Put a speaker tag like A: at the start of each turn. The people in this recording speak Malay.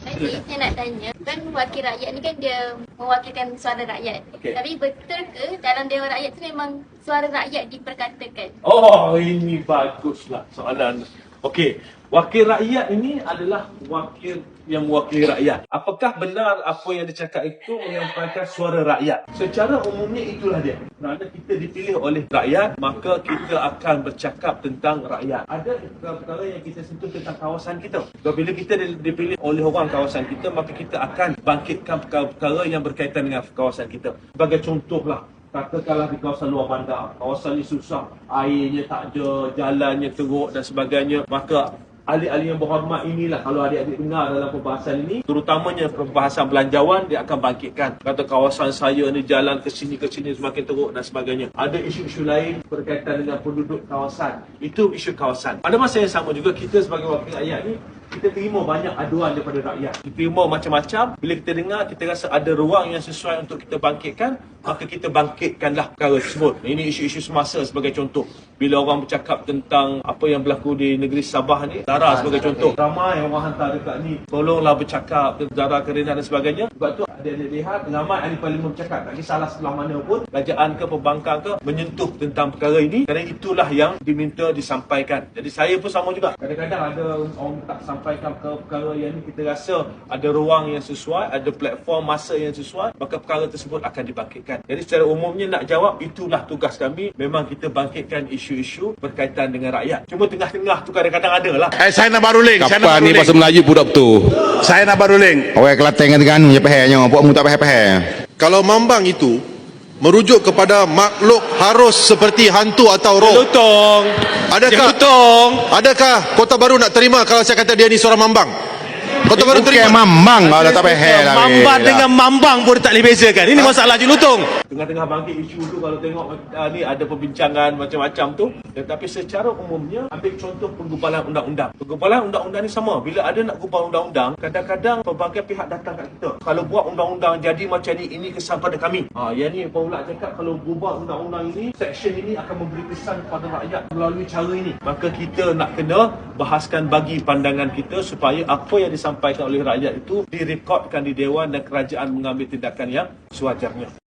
A: Jadi saya nak tanya, kan wakil rakyat ni kan dia mewakilkan suara rakyat.
B: Okey.
A: Tapi betul ke dalam Dewan Rakyat tu memang suara rakyat diperkatakan?
B: Oh, ini baguslah soalan. Okey, wakil rakyat ini adalah wakil yang mewakili rakyat. Apakah benar apa yang dicakap itu menyampaikan suara rakyat? Secara umumnya itulah dia. Kerana kita dipilih oleh rakyat, maka kita akan bercakap tentang rakyat. Ada perkara-perkara yang kita sentuh tentang kawasan kita. Apabila kita dipilih oleh orang kawasan kita, maka kita akan bangkitkan perkara-perkara yang berkaitan dengan kawasan kita. Sebagai contohlah, Katakanlah di kawasan luar bandar, kawasan ni susah, airnya tak ada, jalannya teruk dan sebagainya. Maka ahli-ahli yang berhormat inilah kalau adik-adik dengar dalam perbahasan ini, terutamanya perbahasan belanjawan, dia akan bangkitkan. Kata kawasan saya ni jalan ke sini ke sini semakin teruk dan sebagainya. Ada isu-isu lain berkaitan dengan penduduk kawasan. Itu isu kawasan. Pada masa yang sama juga kita sebagai wakil rakyat ni kita terima banyak aduan daripada rakyat. Kita terima macam-macam. Bila kita dengar, kita rasa ada ruang yang sesuai untuk kita bangkitkan, maka kita bangkitkanlah perkara tersebut. Ini isu-isu semasa sebagai contoh. Bila orang bercakap tentang apa yang berlaku di negeri Sabah ni, Zara sebagai contoh. Ramai orang hantar dekat ni, tolonglah bercakap tentang Zara Karina dan sebagainya. Sebab tu ada ada lihat, ramai ahli parlimen bercakap, tak kisahlah sebelah mana pun, kerajaan ke pembangkang ke, menyentuh tentang perkara ini. Kerana itulah yang diminta disampaikan. Jadi saya pun sama juga. Kadang-kadang ada orang tak sampaikan ke perkara yang ni, kita rasa ada ruang yang sesuai, ada platform masa yang sesuai, maka perkara tersebut akan dibangkitkan. Jadi secara umumnya nak jawab, itulah tugas kami. Memang kita bangkitkan isu-isu berkaitan dengan rakyat. Cuma tengah-tengah tu kadang-kadang ada lah.
C: Eh, saya nak baru link. Saya nak
D: Kapal
C: baru
D: ni bahasa Melayu budak betul.
C: Saya nak baru link.
D: Orang Kelantan kan dengan je pahanya. Buat mu tak pahal-pahal.
E: Kalau mambang itu merujuk kepada makhluk harus seperti hantu atau roh.
C: Lutong.
E: Adakah
C: Lutong.
E: adakah Kota Baru nak terima kalau saya kata dia ni seorang mambang? Kota Baru
D: Bukan
E: terima.
D: mambang kalau dah tak pahal lah.
C: Mambang dengan mambang pun tak boleh bezakan. Ini masalah je Lutong.
B: Tengah-tengah bangkit isu tu kalau tengok uh, ni ada perbincangan macam-macam tu. Tetapi secara umumnya ambil contoh penggubalan undang-undang. Penggubalan undang-undang ni sama. Bila ada nak gubal undang-undang, kadang-kadang pelbagai pihak datang kat kita. Kalau buat undang-undang jadi macam ni, ini kesan pada kami. Ha, yang ni pula cakap kalau gubal undang-undang ini, section ini akan memberi kesan kepada rakyat melalui cara ini. Maka kita nak kena bahaskan bagi pandangan kita supaya apa yang disampaikan oleh rakyat itu direkodkan di Dewan dan kerajaan mengambil tindakan yang sewajarnya.